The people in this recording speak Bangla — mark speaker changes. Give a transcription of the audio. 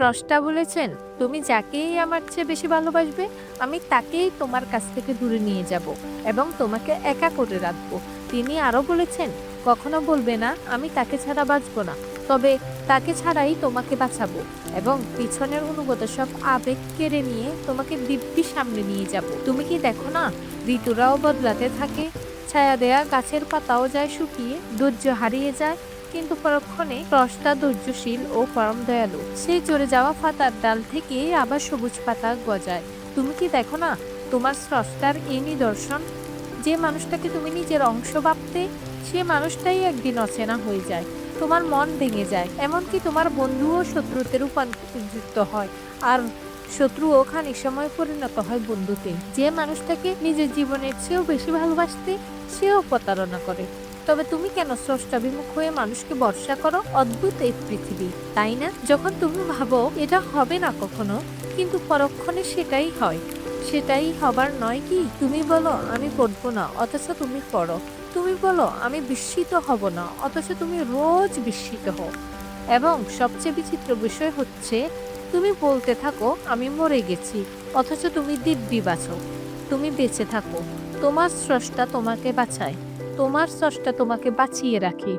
Speaker 1: স্রষ্টা বলেছেন, তুমি যাকেই আমার চেয়ে বেশি ভালোবাসবে, আমি তাকেই তোমার কাছ থেকে দূরে নিয়ে যাব এবং তোমাকে একা করে রাখব। তিনি আরও বলেছেন, কখনো বলবে না, আমি তাকে ছাড়া বাঁচবো না, তবে তাকে ছাড়াই তোমাকে বাঁচাবো এবং পিছনের অনুগত সব আবেগ কেড়ে নিয়ে তোমাকে দিব্যি সামনে নিয়ে যাব। তুমি কি দেখো না, ঋতুরাও বদলাতে থাকে, ছায়া দেয়া গাছের পাতাও যায় শুকিয়ে, ধৈর্য হারিয়ে যায় কিন্তু পরক্ষণে স্রষ্টা ধৈর্যশীল ও পরম দয়ালু। সেই চড়ে যাওয়া পাতার ডাল থেকে আবার সবুজ পাতা গজায়। তুমি কি দেখো না, তোমার স্রষ্টার এই নিদর্শন? যে মানুষটাকে তুমি নিজের অংশ ভাবতে, সে মানুষটাই একদিন অচেনা হয়ে যায়। তোমার মন ভেঙে যায়, এমনকি তোমার বন্ধুও শত্রুতে রূপান্তরিত হয়। আর শত্রুও খানিক সময় পরিণত হয় বন্ধুতে। যে মানুষটাকে নিজের জীবনের চেয়েও বেশি ভালোবাসতে, সেও প্রতারণা করে। তবে তুমি কেন স্রষ্টাভিমুখ হয়ে মানুষকে ভরসা করো? অদ্ভুত এই পৃথিবী, তাই না? যখন তুমি ভাবো, এটা হবে না কখনো, কিন্তু পরক্ষণে সেটাই হয়। সেটাই হবার নয় কি? তুমি বলো, আমি পড়ব না, অথচ তুমি পড়ো। তুমি বলো, আমি বিস্মিত হব না, অথচ তুমি রোজ বিস্মিত হও। এবং সবচেয়ে বিচিত্র বিষয় হচ্ছে, তুমি বলতে থাকো, আমি মরে গেছি, অথচ তুমি দিব্যি বাঁচো তুমি বেঁচে থাকো। তোমার স্রষ্টা তোমাকে বাঁচায়। তোমার স্রষ্টা তোমাকে বাঁচিয়ে রাখে।